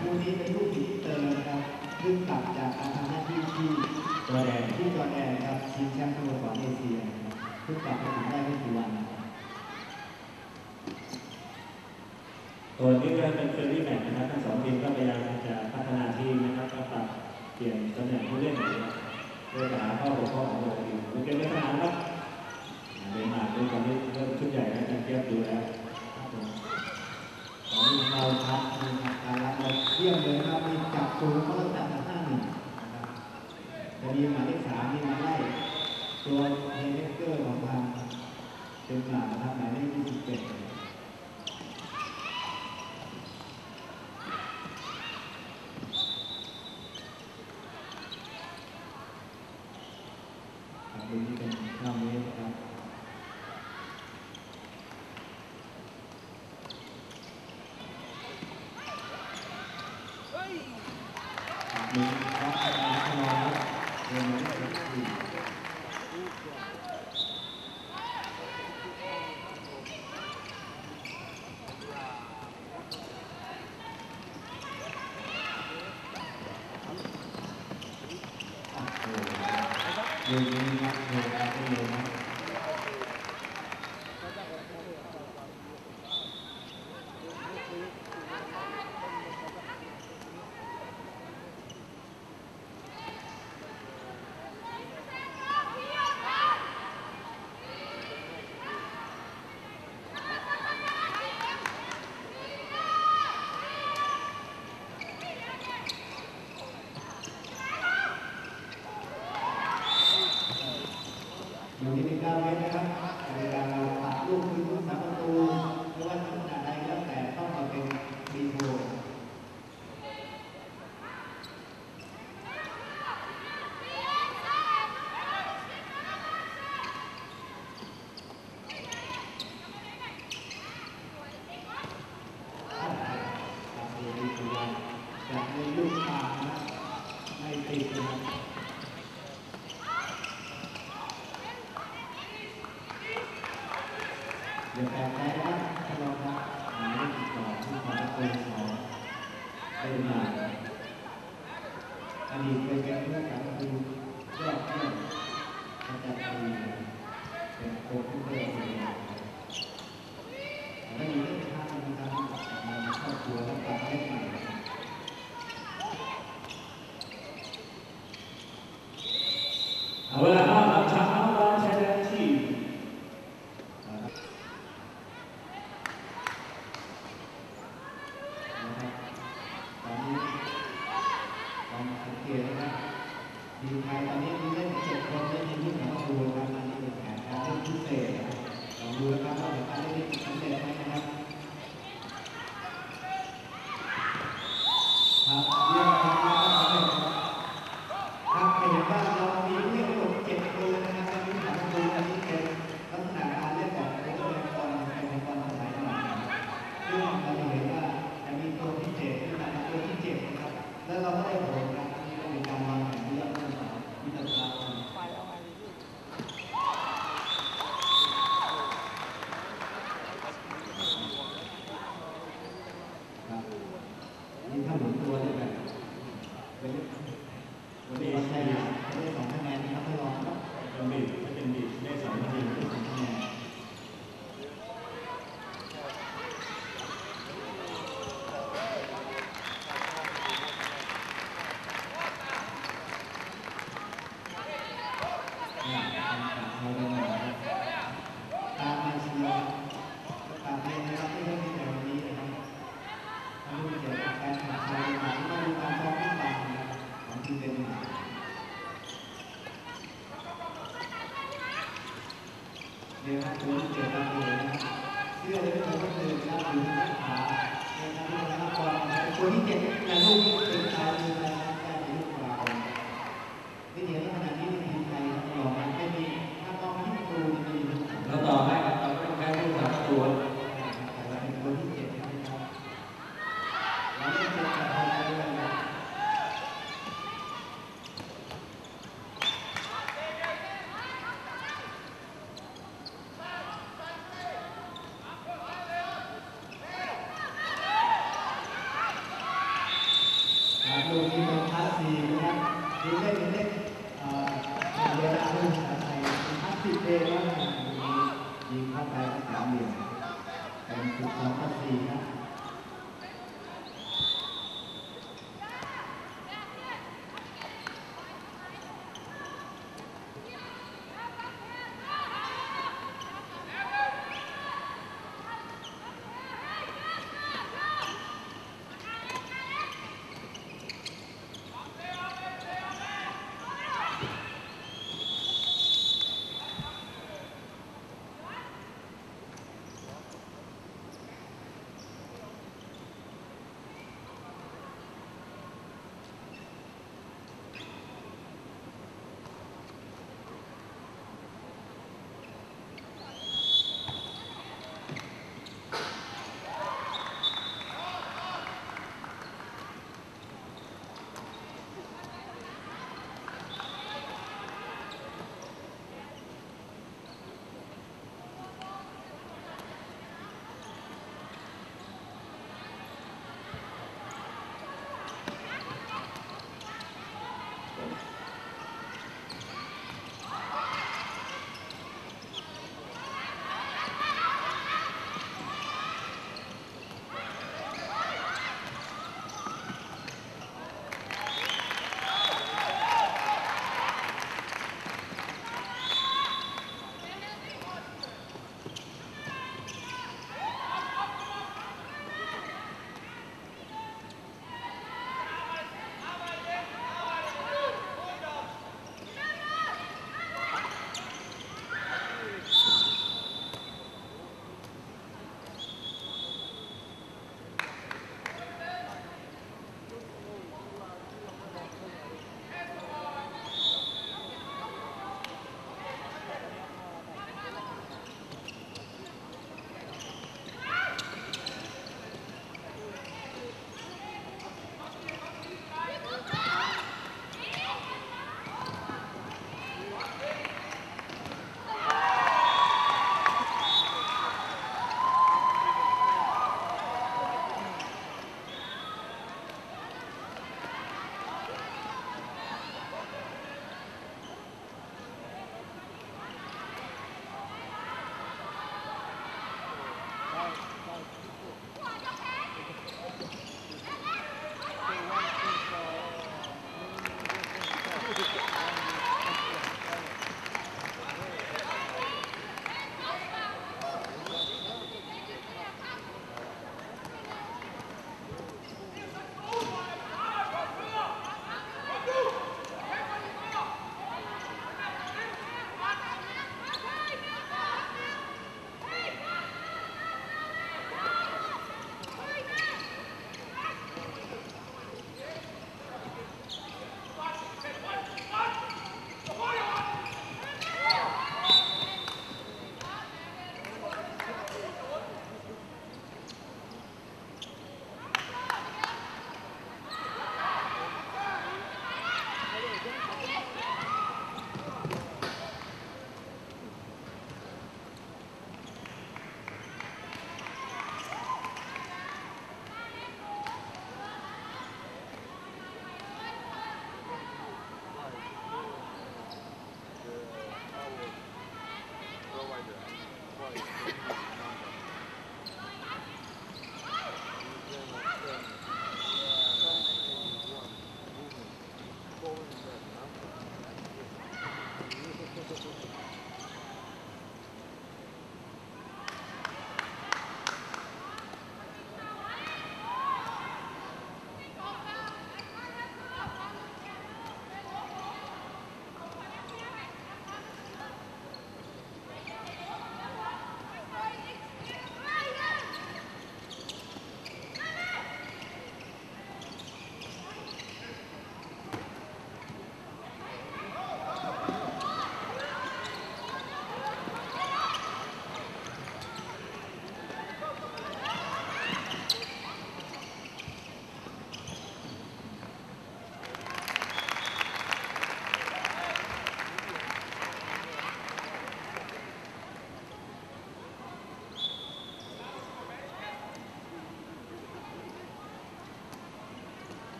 ผู้ที่เป็นลูกศิษย์เติมครับซึ่งกลับจากกาชีพที่จอแดนที่จอแดนครับชิงแชมป์โลกขเอเชียซึ่งกลับมาถึงได้ไม่กี่วันตัวนี้ก็เป็นเฟรนดี้แมตช์นะครับทั้งสองทีมก็พยายามจะพัฒนาทีมนะครับก็ปรับเปลี่ยนตำแหน่งผู้เล่นนะครับ เนื้อาข้อหัวข้อของบทเรียนเป็นเนื้อหาครับเนื้อหาด้วยตอนนี้เริ่มชุดใหญ่แล้วการเทียบดูแล้วตอนนี้เราพักมีการรับเราเยี่ยมเลยครัมีจับตูนเขาตั้งแต่ห้าหนึ่งนะครับจะมีหมายเลขสามมีมาไล่ตัวเฮเลเกอร์ของทางเป็นหลักนะครับหมายเลขที่สิบเจ็ด 余裕がございます。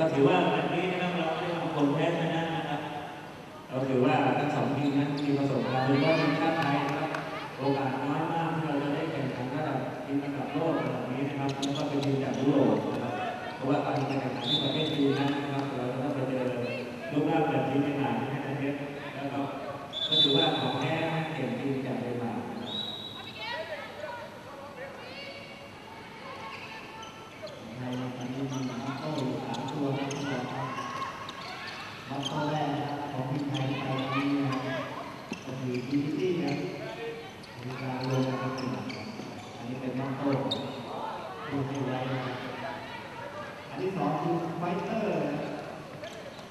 ก็ถือว่าอันนี้นะครับเราได้ทำคนแพ้ชนะนะครับ เราถือว่าทั้งสองทีมนั้นมีประสบการณ์เป็นว่าทีมชาติไทยนะครับโอกาสน้อยมากที่เราจะได้แข่งขันระดับทีมระดับโลกแบบนี้นะครับแล้วก็เป็นทีมจากยุโรปนะครับเพราะว่าการแข่งขันที่ประเทศจีนนะครับเราต้องไปเจอรูปร่าแบบทีมต่างๆที่ประเทศแล้วก็ก็ถือว่าของแท้เก่งทีมจาก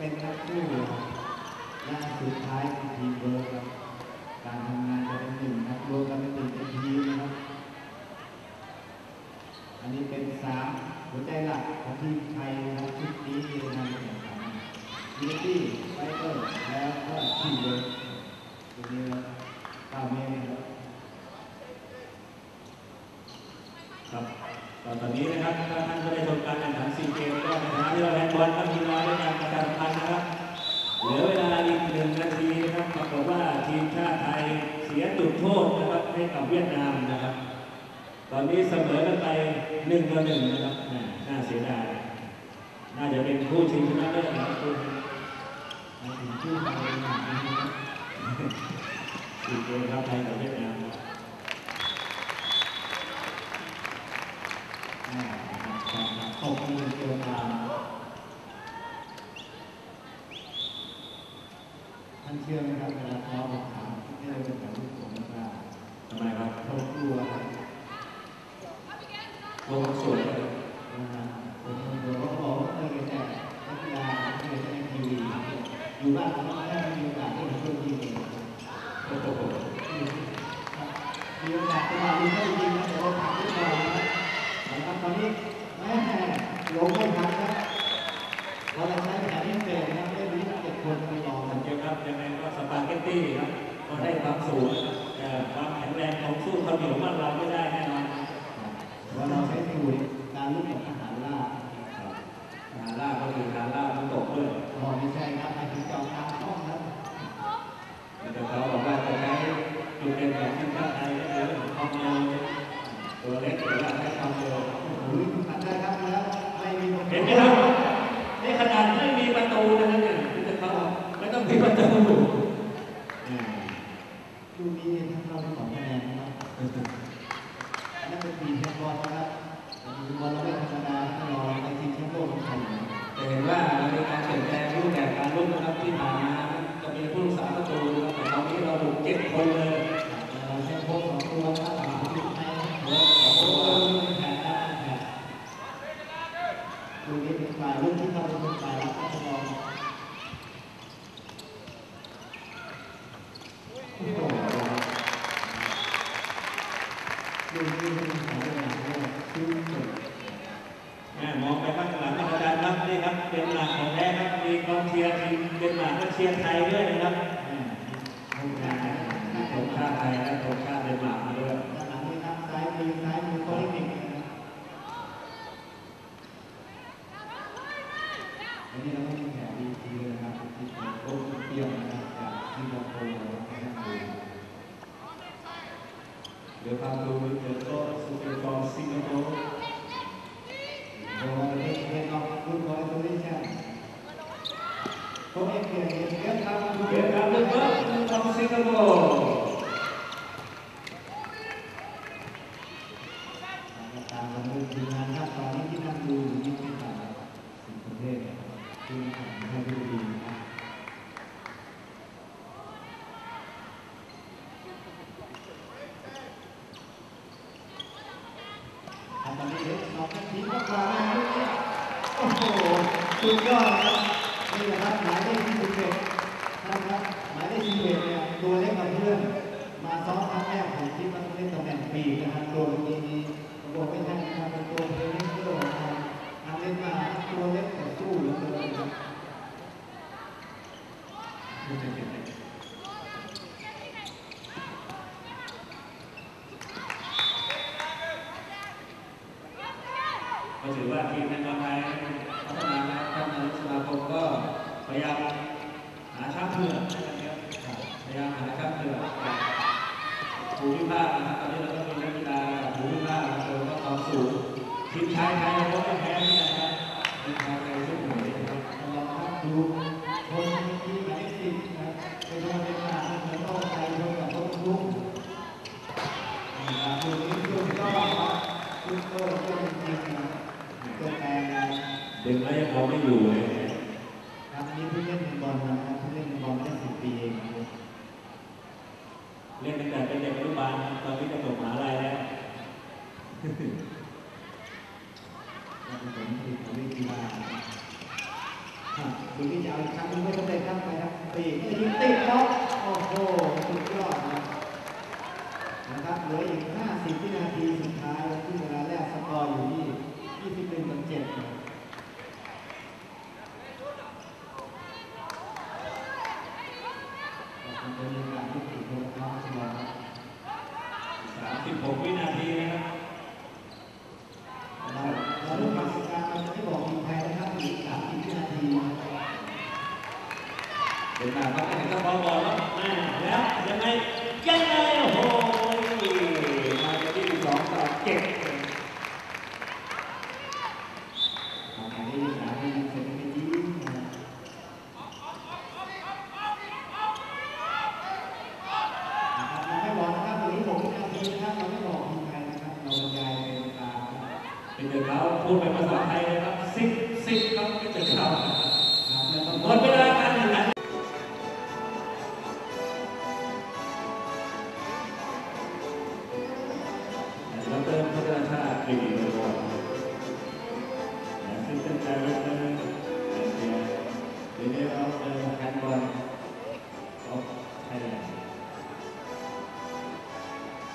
เป็นนักสู้หน้าสุดท้ายของทีมเวิร์คการทำงานจะเป็นหนึ่งครับรวมกันเป็นหนึ่งเป็นทีมนะครับ อันนี้เป็นสามหัวใจหลักของทีมไทยในชุดนี้ที่ทำแข่งขันยูนิตี้ไฟเตอร์แล้วก็ทีมเวิร์ตัวนี้ครัตามเมย์ครับครับตอนนี้นะครับท่านก็ได้ชมการแข่งขันซีเกมก็ในฐานะที่เราแข่บอลก็มีน้อยนะครั เหลือเวลาอีกหนึ่งนาทีนะครับปรากฏว่าทีมชาติไทยเสียจุดโทษนะครับให้กับเวียดนามนะครับ ตอนนี้เสมอกันไปหนึ่งต่อหนึ่งนะครับน่าเสียดายน่าจะเป็นคู่ชิงชนะเลิศนะครับคุณคู่ไทยนะครับทีมชาติไทย Gracias. Obrigado. ายามหาช้างเพื่อกนะครับพยายามหาช้างเพื่อกภูมิพาคนะครับตอนนี้เราก็มีนักกีฬาผู้พิพาคเราก็ความสูงทีมชายไทยเราก็แพ้นะครับทีมชายไทยสุเหวยนะครับลองทักดูคนที่หมาสิบนะครับเป็นคนเป็นหลานเป็นต้องใจคนกับต้นทุกตัวนี้ตัวก็ตัวก็ตัวเป็นตัวแทนดึงแล้วยังเอาไม่อยู่เลย กีฬาคุณพี่จะเอีกครั้งนึงไม่สำเร็จครับไปครับตียิงติดครับโอ้โหสุดยอดนะครับเหลืออีก 50 วินาทีสุดท้ายที่เวลาแรกสกอร์อยู่ที่ 21ต่อ7 Thank you.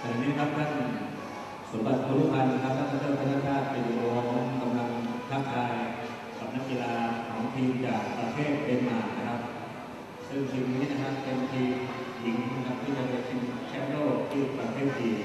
แต่นี้ครับท่านสมบัติพลุพันธ์ครับท่านเจ้าพนักงานเป็นรองกำลังทักทายกับนักกีฬาของทีมจากประเทศเดนมาร์กนะครับ ซึ่งทีมนี้นะครับเป็นทีมหญิงนะครับที่จะไปชิงแชมป์โลกที่ประเทศจีน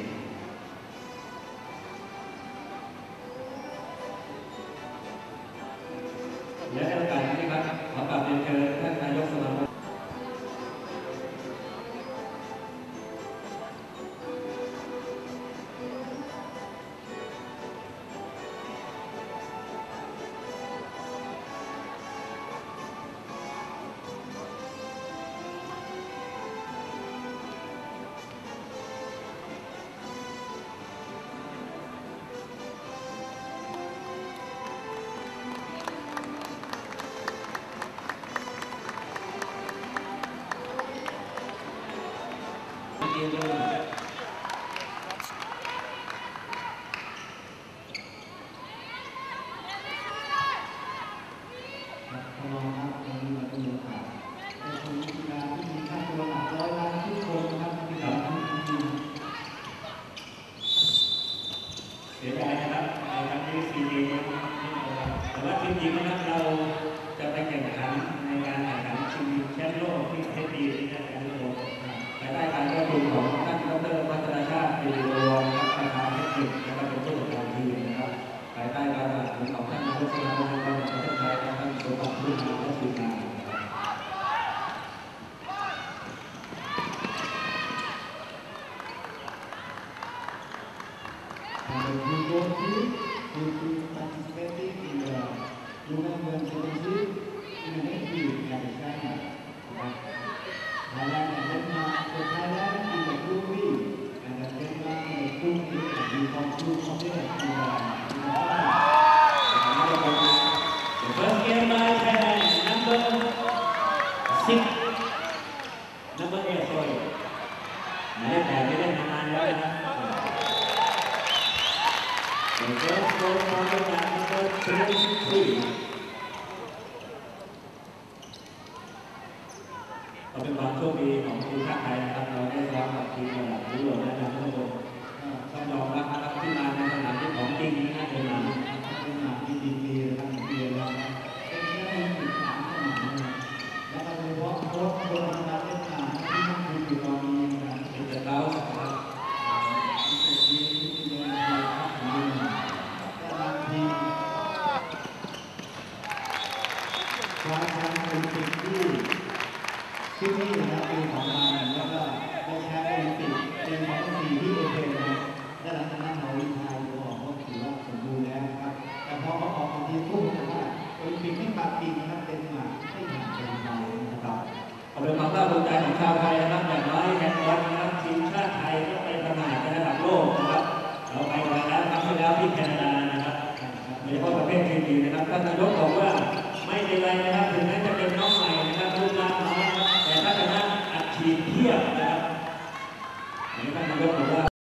Thank you.